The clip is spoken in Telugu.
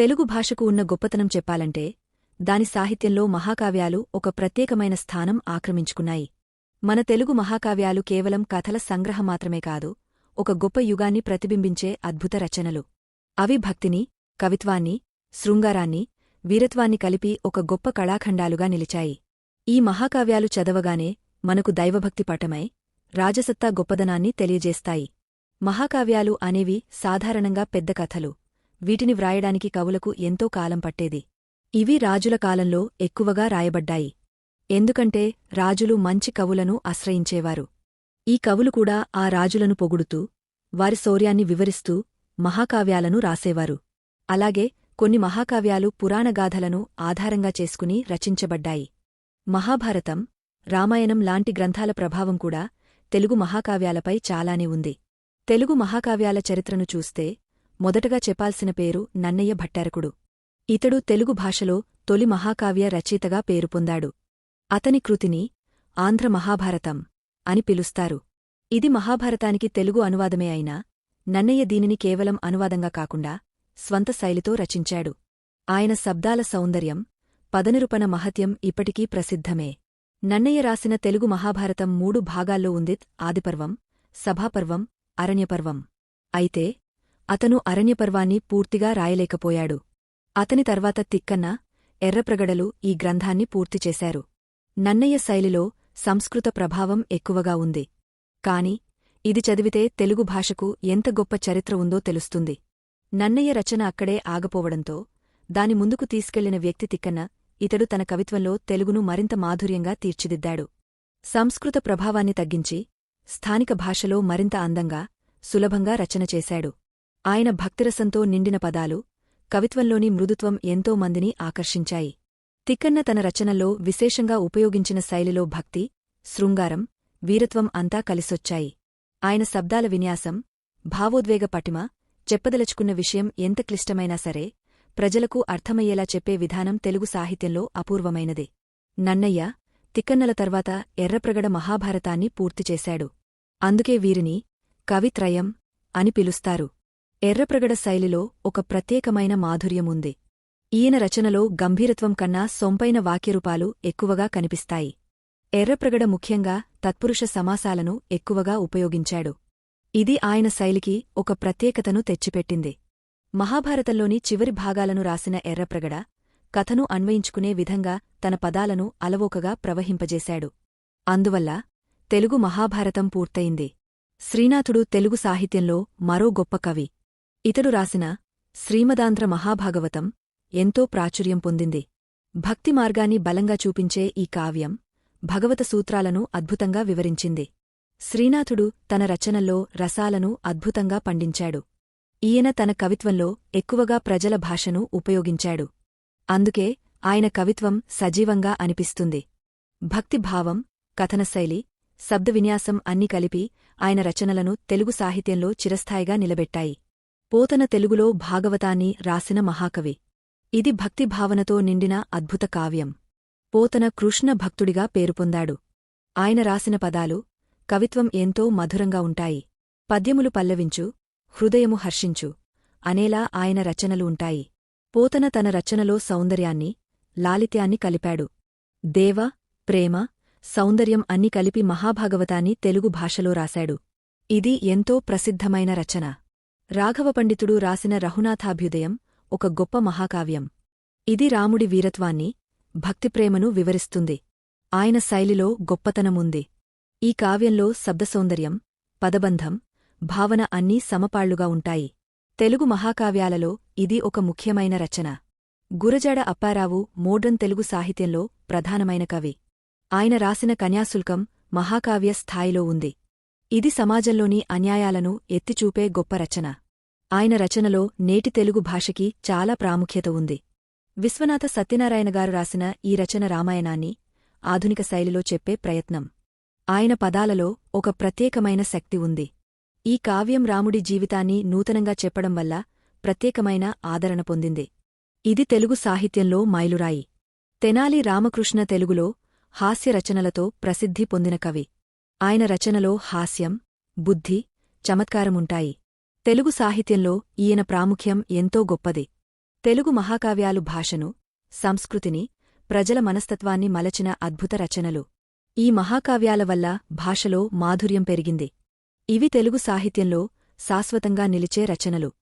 తెలుగు భాషకు ఉన్న గొప్పతనం చెప్పాలంటే దాని సాహిత్యంలో మహాకావ్యాలు ఒక ప్రత్యేకమైన స్థానం ఆక్రమించుకున్నాయి. మన తెలుగు మహాకావ్యాలు కేవలం కథల సంగ్రహం మాత్రమే కాదు ఒక గొప్ప యుగాన్ని ప్రతిబింబించే అద్భుత రచనలు. అవి భక్తిని కవిత్వాన్ని శృంగారాన్ని వీరత్వాన్ని కలిపి ఒక గొప్ప కళాఖండాలుగా నిలిచాయి. ఈ మహాకావ్యాలు చదవగానే మనకు దైవభక్తి పటమై రాజసత్తా గొప్పదనాన్ని తెలియజేస్తాయి. మహాకావ్యాలు అనేవి సాధారణంగా పెద్ద కథలు. వీటిని వ్రాయడానికి కవులకు ఎంతో కాలం పట్టేది. ఇవి రాజుల కాలంలో ఎక్కువగా రాయబడ్డాయి. ఎందుకంటే రాజులు మంచి కవులను ఆశ్రయించేవారు. ఈ కవులు కూడా ఆ రాజులను పొగుడుతూ వారి శౌర్యాన్ని వివరిస్తూ మహాకావ్యాలను రాసేవారు. అలాగే కొన్ని మహాకావ్యాలు పురాణగాథలను ఆధారంగా చేసుకుని రచించబడ్డాయి. మహాభారతం రామాయణం లాంటి గ్రంథాల ప్రభావం కూడా తెలుగు మహాకావ్యాలపై చాలానే ఉంది. తెలుగు మహాకావ్యాల చరిత్రను చూస్తే మొదటగా చెప్పాల్సిన పేరు నన్నయ్య భట్టారకుడు. ఇతడు తెలుగు భాషలో తొలి మహాకావ్య రచయితగా పేరు పొందాడు. అతని కృతిని ఆంధ్ర మహాభారతం అని పిలుస్తారు. ఇది మహాభారతానికి తెలుగు అనువాదమే అయినా నన్నయ్య దీనిని కేవలం అనువాదంగా కాకుండా స్వంత శైలితో రచించాడు. ఆయన శబ్దాల సౌందర్యం పదనిరుపన మహత్యం ఇప్పటికీ ప్రసిద్ధమే. నన్నయ్య రాసిన తెలుగు మహాభారతం మూడు భాగాల్లో ఉందిత్ ఆదిపర్వం సభాపర్వం అరణ్యపర్వం. అయితే అతను అరణ్యపర్వాన్ని పూర్తిగా రాయలేకపోయాడు. అతని తర్వాత తిక్కన్న ఎర్రప్రగడలు ఈ గ్రంథాన్ని పూర్తిచేశారు నన్నయ్య శైలిలో సంస్కృత ప్రభావం ఎక్కువగా ఉంది. కాని ఇది చదివితే తెలుగు భాషకు ఎంత గొప్ప చరిత్ర ఉందో తెలుస్తుంది. నన్నయ్య రచన అక్కడే ఆగపోవడంతో దాని ముందుకు తీసుకెళ్ళిన వ్యక్తి తిక్కన్న ఇతడు తన కవిత్వంలో తెలుగును మరింత మాధుర్యంగా తీర్చిదిద్దాడు. సంస్కృత ప్రభావాన్ని తగ్గించి స్థానిక భాషలో మరింత అందంగా సులభంగా రచన చేశాడు. ఆయన భక్తిరసంతో నిండిన పదాలు కవిత్వంలోని మృదుత్వం ఎంతో మందిని ఆకర్షించాయి. తిక్కన్న తన రచనల్లో విశేషంగా ఉపయోగించిన శైలిలో భక్తి శృంగారం వీరత్వం అంతా కలిసొచ్చాయి. ఆయన శబ్దాల విన్యాసం భావోద్వేగ పటిమ చెప్పదలుచుకున్న విషయం ఎంత క్లిష్టమైనా సరే ప్రజలకు అర్థమయ్యేలా చెప్పే విధానం తెలుగు సాహిత్యంలో అపూర్వమైనది. నన్నయ్య తిక్కన్నల తర్వాత ఎర్రప్రగడ మహాభారతాన్ని పూర్తిచేశాడు అందుకే వీరిని కవిత్రయం అని పిలుస్తారు. ఎర్రప్రగడ శైలిలో ఒక ప్రత్యేకమైన మాధుర్యముంది. ఈయన రచనలో గంభీరత్వం కన్నా సొంపైన వాక్యరూపాలు ఎక్కువగా కనిపిస్తాయి. ఎర్రప్రగడ ముఖ్యంగా తత్పురుష సమాసాలను ఎక్కువగా ఉపయోగించాడు. ఇది ఆయన శైలికి ఒక ప్రత్యేకతను తెచ్చిపెట్టింది. మహాభారతంలోని చివరి భాగాలను రాసిన ఎర్రప్రగడ కథను అన్వయించుకునే విధంగా తన పదాలను అలవోకగా ప్రవహింపజేశాడు. అందువల్ల తెలుగు మహాభారతం పూర్తయింది. శ్రీనాథుడు తెలుగు సాహిత్యంలో మరో గొప్ప కవి. ఇతడు రాసిన శ్రీమదాంధ్ర మహాభాగవతం ఎంతో ప్రాచుర్యం పొందింది. భక్తి మార్గాన్ని బలంగా చూపించే ఈ కావ్యం భగవత సూత్రాలను అద్భుతంగా వివరించింది. శ్రీనాథుడు తన రచనల్లో రసాలను అద్భుతంగా పండించాడు. ఈయన తన కవిత్వంలో ఎక్కువగా ప్రజల భాషను ఉపయోగించాడు. అందుకే ఆయన కవిత్వం సజీవంగా అనిపిస్తుంది. భక్తిభావం కథనశైలి శబ్దవిన్యాసం అన్ని కలిపి ఆయన రచనలను తెలుగు సాహిత్యంలో చిరస్థాయిగా నిలబెట్టాయి. పోతన తెలుగులో భాగవతాన్ని రాసిన మహాకవి. ఇది భక్తిభావనతో నిండిన అద్భుత కావ్యం. పోతన కృష్ణ భక్తుడిగా పేరుపొందాడు ఆయన రాసిన పదాలు కవిత్వం ఎంతో మధురంగా ఉంటాయి. పద్యములు పల్లవించు హృదయము హర్షించు అనేలా ఆయన రచనలు ఉంటాయి. పోతన తన రచనలో సౌందర్యాన్ని లాలిత్యాన్ని కలిపాడు. దేవ ప్రేమ సౌందర్యం అన్ని కలిపి మహాభాగవతాన్ని తెలుగు భాషలో రాశాడు. ఇది ఎంతో ప్రసిద్ధమైన రచన. రాఘవపండితుడు రాసిన రఘునాథాభ్యుదయం ఒక గొప్ప మహాకావ్యం. ఇది రాముడి వీరత్వాన్ని భక్తిప్రేమను వివరిస్తుంది. ఆయన శైలిలో గొప్పతనముంది. ఈ కావ్యంలో శబ్దసౌందర్యం పదబంధం భావన అన్నీ సమపాళ్ళుగా ఉంటాయి. తెలుగు మహాకావ్యాలలో ఇది ఒక ముఖ్యమైన రచన. గురజాడ అప్పారావు మోడ్రన్ తెలుగు సాహిత్యంలో ప్రధానమైన కవి. ఆయన రాసిన కన్యాశుల్కం మహాకావ్య స్థాయిలో ఉంది. ఇది సమాజంలోని అన్యాయాలను ఎత్తిచూపే గొప్ప రచన. ఆయన రచనలో నేటి తెలుగు భాషకి చాలా ప్రాముఖ్యత ఉంది. విశ్వనాథ సత్యనారాయణ గారు రాసిన ఈ రచన రామాయణాన్ని ఆధునిక శైలిలో చెప్పే ప్రయత్నం. ఆయన పదాలలో ఒక ప్రత్యేకమైన శక్తి ఉంది. ఈ కావ్యం రాముడి జీవితాన్ని నూతనంగా చెప్పడం వల్ల ప్రత్యేకమైన ఆదరణ పొందింది. ఇది తెలుగు సాహిత్యంలో మైలురాయి. తెనాలి రామకృష్ణ తెలుగులో హాస్య రచనలతో ప్రసిద్ధి పొందిన కవి. ఆయన రచనలో హాస్యం బుద్ధి చమత్కారముంటాయి. తెలుగు సాహిత్యంలో ఈయన ప్రాముఖ్యం ఎంతో గొప్పది. తెలుగు మహాకావ్యాలు భాషను సంస్కృతిని ప్రజల మనస్తత్వాన్ని మలచిన అద్భుత రచనలు. ఈ మహాకావ్యాల వల్ల భాషలో మాధుర్యం పెరిగింది. ఇవి తెలుగు సాహిత్యంలో శాశ్వతంగా నిలిచే రచనలు.